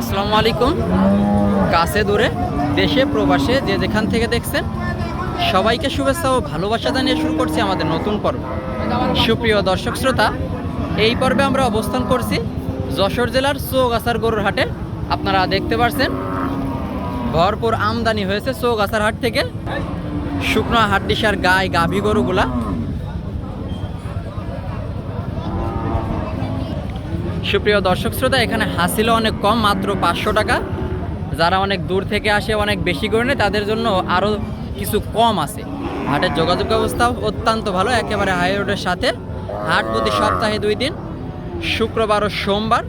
আসসালামু আলাইকুম। কাছে দূরে, দেশে, প্রবাসে, যে যেখান থেকে দেখছেন, সবাইকে শুভেচ্ছা ও ভালোবাসা জানিয়ে শুরু করছি আমাদের নতুন পর্ব। সুপ্রিয় দর্শক শ্রোতা, এই পর্বে আমরা অবস্থান করছি যশোর জেলার চৌগাছার গরুর হাটে। আপনারা দেখতে পাচ্ছেন ভরপুর আমদানি হয়েছে চৌগাছার হাট থেকে। শুকনো হাড্ডিসার গায়ে গাভী গরুগুলা। সুপ্রিয় দর্শক শ্রোতা, এখানে হাসিল অনেক কম, মাত্র পাঁচশো টাকা। যারা অনেক দূর থেকে আসে, অনেক বেশি করে নেয়, তাদের জন্য আরও কিছু কম আছে। হাটের যোগাযোগ ব্যবস্থাও অত্যন্ত ভালো, একেবারে হাই রোডের সাথে। হাট প্রতি সপ্তাহে দুই দিন, শুক্রবার ও সোমবার।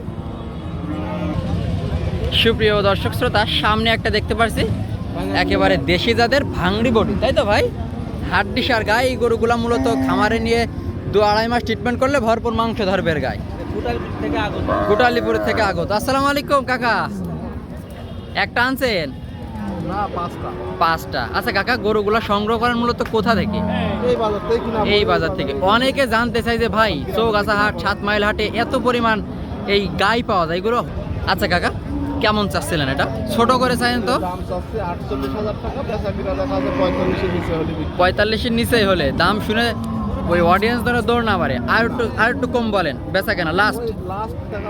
সুপ্রিয় দর্শক শ্রোতা, সামনে একটা দেখতে পারছি, একেবারে দেশি জাতের ভাঙড়ি বডি তাই তো ভাই? হাড্ডি সার গায়ে এই গরুগুলা মূলত খামারে নিয়ে দু আড়াই মাস ট্রিটমেন্ট করলে ভরপুর মাংস ধরবে গায়ে। গোটালিপুর থেকে আগত। আসসালামু আলাইকুম কাকা। একটা আনছেন? না পাঁচটা। পাঁচটা। আচ্ছা কাকা গরুগুলা সংগ্রহ করেন মূলত কোথা থেকে? এই বাজার থেকে কিনা এই বাজার থেকে। অনেকে জানতে চাই যে ভাই চৌগাছা হাট সাত মাইল হাটে এত পরিমাণ এই গাই পাওয়া যায় এগুলো আচ্ছা কাকা কেমন চাচ্ছিলেন এটা? ছোট করে চাইছেন তো। পঁয়তাল্লিশের নিচে পঁয়তাল্লিশের নিচেই হলে। দাম শুনে ওই অডিয়েন্স ধরে দৌড় না পারে আর একটু আর একটু কম বলেন বেচা কেনা লাস্ট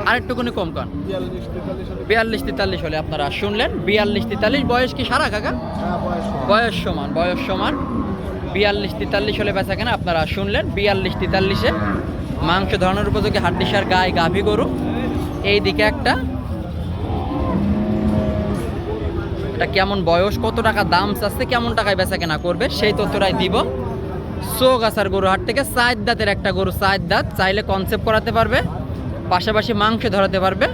আর একটুকুনি কম কন বিয়াল্লিশ তেতাল্লিশ হলে। বিয়াল্লিশ তেতাল্লিশ হলে আপনারা শুনলেন বিয়াল্লিশ তেতাল্লিশ বয়স কি সারা কাকা? হ্যাঁ বয়স সমান। বয়স সমান বিয়াল্লিশ তেতাল্লিশ হলে বেচা কেনা আপনারা শুনলেন বিয়াল্লিশ তেতাল্লিশে মাংস ধরানোর উপযোগী হাড্ডিসার গায়ে গাভী গরু। এই দিকে একটা। এটা কেমন বয়স কত টাকা দাম চাচ্ছে কেমন টাকায় বেচা কেনা করবে সেই তথ্যটাই দিব। চৌগাছার গরু হাট থেকে চার দাঁতের একটা গরু চার দাঁত চাইলে কনসেপ্ট করাতে পারবে পাশাপাশি মাংস ধরাতে পারবে।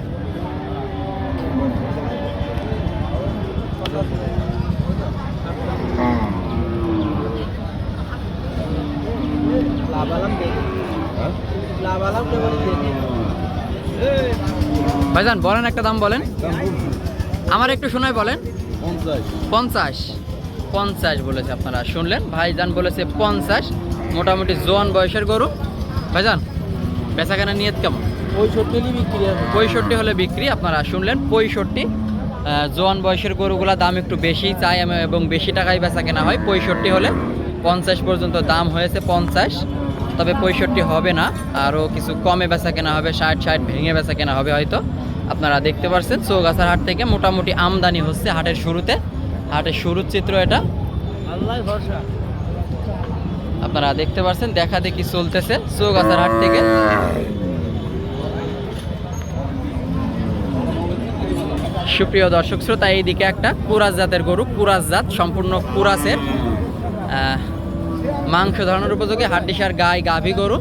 ভাইজান বলেন একটা দাম বলেন। আমার একটু শোনায় বলেন। পঞ্চাশ। পঞ্চাশ বলেছে আপনারা। শুনলেন? ভাইজান বলেছে পঞ্চাশ। মোটামুটি জোয়ান বয়সের গরু। ভাইজান বেচাকেনা নিয়ত কেমন? পঁয়ষট্টি বিক্রি পঁয়ষট্টি হলে বিক্রি আপনারা শুনলেন? পঁয়ষট্টি জোয়ান বয়সের গরুগুলা দাম একটু বেশি চাই আমি এবং বেশি টাকায় বেচা কেনা হয়। পঁয়ষট্টি হলে পঞ্চাশ পর্যন্ত দাম হয়েছে পঞ্চাশ। তবে পঁয়ষট্টি হবে না আরও কিছু কমে বেচা কেনা হবে ষাট ষাট ভেঙে বেচা কেনা হবে হয়তো। আপনারা দেখতে পাচ্ছেন চৌগাছার হাট থেকে মোটামুটি আমদানি হচ্ছে হাটের শুরুতে। হাটের শুরুর চিত্র এটা। আল্লাহ ভরসা। আপনারা দেখতে পাচ্ছেন দেখা দেখি চলতেছে চৌগাছার হাট থেকে। সুপ্রিয় দর্শক শ্রোতা এইদিকে একটা কুরাস জাতের গরু কুরাস জাত সম্পূর্ণ কুরাসের আহ, মাংস ধরানোর উপযোগী হাড্ডিসার গায়ে গাভী গরু।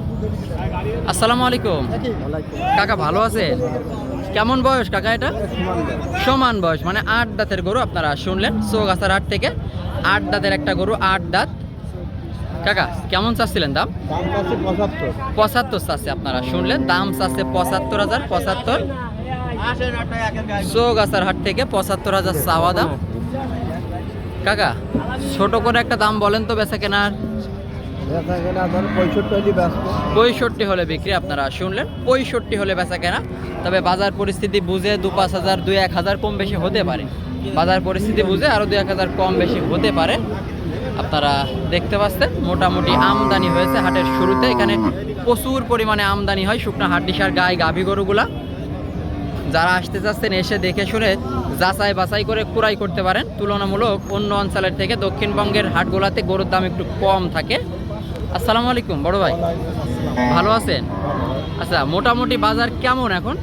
আসসালামু আলাইকুম। কাকা ভালো আছেন? কেমন বয়স কাকা এটা? সমান বয়স। মানে আট দাঁতের গরু আপনারা শুনলেন চৌগাছার হাট থেকে আট দাঁতের একটা গরু আট দাঁত। কাকা কেমন চাচ্ছিলেন দাম? পঁচাত্তর। চাচ্ছে আপনারা শুনলেন দাম চাচ্ছে পঁচাত্তর হাজার পঁচাত্তর। চৌগাছার হাট থেকে পঁচাত্তর হাজার চাওয়া দাম। কাকা ছোট করে একটা দাম বলেন তো বেচা কেনার। পঁয়ষট্টি হলে বিক্রি আপনারা শুনলেন, পঁয়ষট্টি হলে বেচা কেনা তবে বাজার পরিস্থিতি বুঝে দু পাঁচ হাজার, দুই এক হাজার কম বেশি হতে পারে। বাজার পরিস্থিতি বুঝে আরও দু এক হাজার কম বেশি হতে পারে। আপনারা দেখতে পাচ্ছেন, মোটামুটি আমদানি হয়েছে হাটের শুরুতে। এখানে প্রচুর পরিমাণে আমদানি হয়, শুকনো হাড্ডিসার গায়ে গাভী গরুগুলা। যারা আসতে চাচ্ছেন, এসে দেখে শুনে যাচাই বাছাই করে কুড়াই করতে পারেন। তুলনামূলক অন্য অঞ্চলের থেকে দক্ষিণবঙ্গের হাটগুলাতে গরুর দাম একটু কম থাকে। আসসালামু আলাইকুম বড় ভাই। ভালো আছেন? আচ্ছা মোটামুটি বাজার কেমন এখন?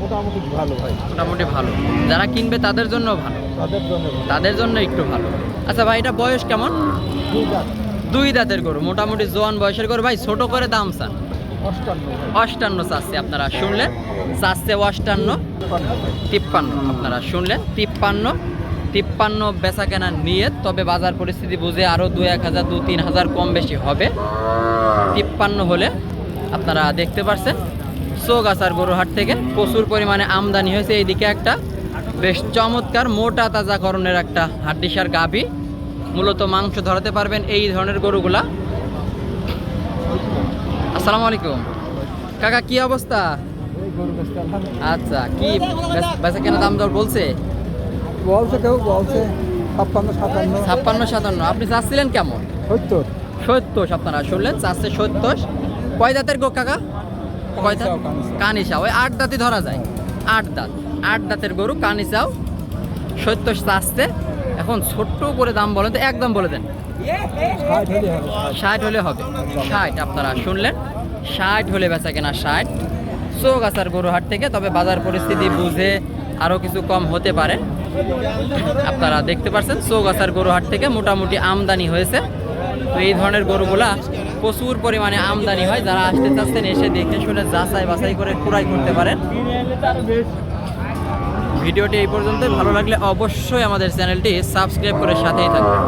মোটামুটি ভালো ভাই। মোটামুটি ভালো। যারা কিনবে তাদের জন্য ভালো। তাদের জন্য তাদের জন্য একটু ভালো। আচ্ছা ভাই এটা বয়স কেমন? দুই দাঁতের গরু মোটামুটি জোয়ান বয়সের গরু। ভাই ছোট করে দাম চান। অষ্টান্ন চাচ্ছে আপনারা শুনলেন? চাচ্ছে অষ্টান্ন। তিপ্পান্ন আপনারা শুনলেন? তিপ্পান্ন। তিপ্পান্ন বেচা কেনা নিয়ে তবে বাজার পরিস্থিতি বুঝে আরও দু এক হাজার দু তিন হাজার কম বেশি হবে। তিপ্পান্ন হলে আপনারা দেখতে পাচ্ছেন চৌগাছার গরুহাট থেকে প্রচুর পরিমাণে আমদানি হয়েছে। এইদিকে একটা বেশ চমৎকার মোটা তাজা তাজাকরণের একটা হাড্ডিসার গাভী। মূলত মাংস ধরাতে পারবেন এই ধরনের গরুগুলা। আসসালামু আলাইকুম। কাকা কি অবস্থা? আচ্ছা কি বেচা কেনা দাম দর বলছে? বলছে কেউ বলছে ছাপ্পান্ন সাতান্ন। ছাপ্পান্ন সাতান্ন। আপনি চাচ্ছিলেন কেমন? সত্তর। সত্তর আপনারা শুনলেন চাচ্ছে সত্তর। কয় দাঁতের গো কাকা? কয় দাঁত। কানিসা ওই আট দাঁতই ধরা যায়। আট দাঁত। আট দাঁতের গরু কানিসাও। সত্তর চাচ্ছে। এখন ছোট্ট করে দাম বলেন তো একদম বলে দেন। ষাট হলে হবে। ষাট আপনারা শুনলেন। ষাট হলে বেচা কেনা ষাট। চোখ চৌগাছার গরু হাট থেকে তবে বাজার পরিস্থিতি বুঝে আরও কিছু কম হতে পারে। আপনারা দেখতে পাচ্ছেন চৌগাছার গরু হাট থেকে মোটামুটি আমদানি হয়েছে। তো এই ধরনের গরুগুলা প্রচুর পরিমাণে আমদানি হয়। যারা আসতে চাচ্ছেন, এসে দেখে শুনে যাচাই বাছাই করে ক্রয় করতে পারেন। ভিডিওটি এই পর্যন্ত ভালো লাগলে অবশ্যই আমাদের চ্যানেলটি সাবস্ক্রাইব করে সাথেই থাকবেন